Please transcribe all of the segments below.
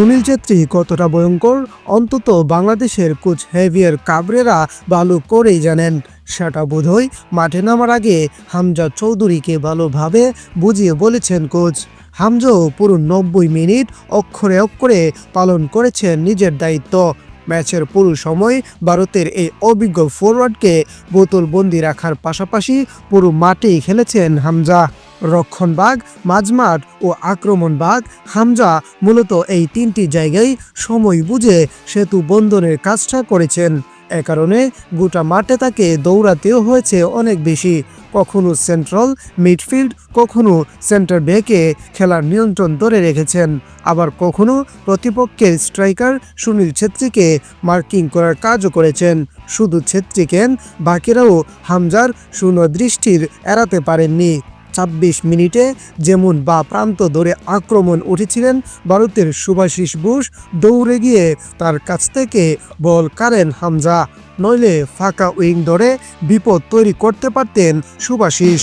সুনীল ছেত্রী কতটা ভয়ঙ্কর, অন্তত বাংলাদেশের কোচ হেভিয়ার কাবরেরা ভালো করেই জানেন। সেটা বোধহয় মাঠে নামার আগে হামজা চৌধুরীকে ভালোভাবে বুঝিয়ে বলেছেন কোচ। হামজাও পুরো নব্বই মিনিট অক্ষরে অক্ষরে পালন করেছেন নিজের দায়িত্ব। ম্যাচের পুরো সময় ভারতের এই অভিজ্ঞ ফরওয়ার্ডকে বোতলবন্দি রাখার পাশাপাশি পুরো মাঠেই খেলেছেন হামজা। রক্ষণবাগ, মাঝমাঠ ও আক্রমণবাগ। হামজা মূলত এই তিনটি জায়গায় সময় বুঝে সেতু বন্ধনের কাজটা করেছেন। এ কারণে গোটা মাঠে তাকে দৌড়াতেও হয়েছে অনেক বেশি। কখনো সেন্ট্রাল মিডফিল্ড, কখনো সেন্টার ব্যাকে খেলার নিয়ন্ত্রণ ধরে রেখেছেন। আবার কখনো প্রতিপক্ষের স্ট্রাইকার সুনীল ছেত্রীকে মার্কিং করার কাজও করেছেন। শুধু ছেত্রী কেন বাকিরাও হামজার শূন্য দৃষ্টির এড়াতে পারেননি। ছাব্বিশ মিনিটে যেমন বা প্রান্ত ধরে আক্রমণ উঠেছিলেন ভারতের সুভাশিস বোস, দৌড়ে গিয়ে তার কাছ থেকে বল কারেন হামজা। নইলে ফাঁকা উইং ধরে বিপদ তৈরি করতে পারতেন সুভাশিস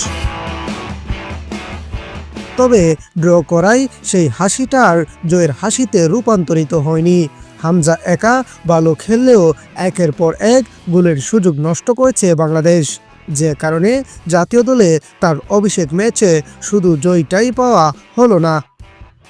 তবে ড্র করাই সেই হাসিটার জয়ের হাসিতে রূপান্তরিত হয়নি। হামজা একা ভালো খেললেও একের পর এক গোলের সুযোগ নষ্ট করেছে বাংলাদেশ। যে কারণে জাতীয় দলে তার অভিষেক ম্যাচে শুধু জয়টাই পাওয়া হলো না।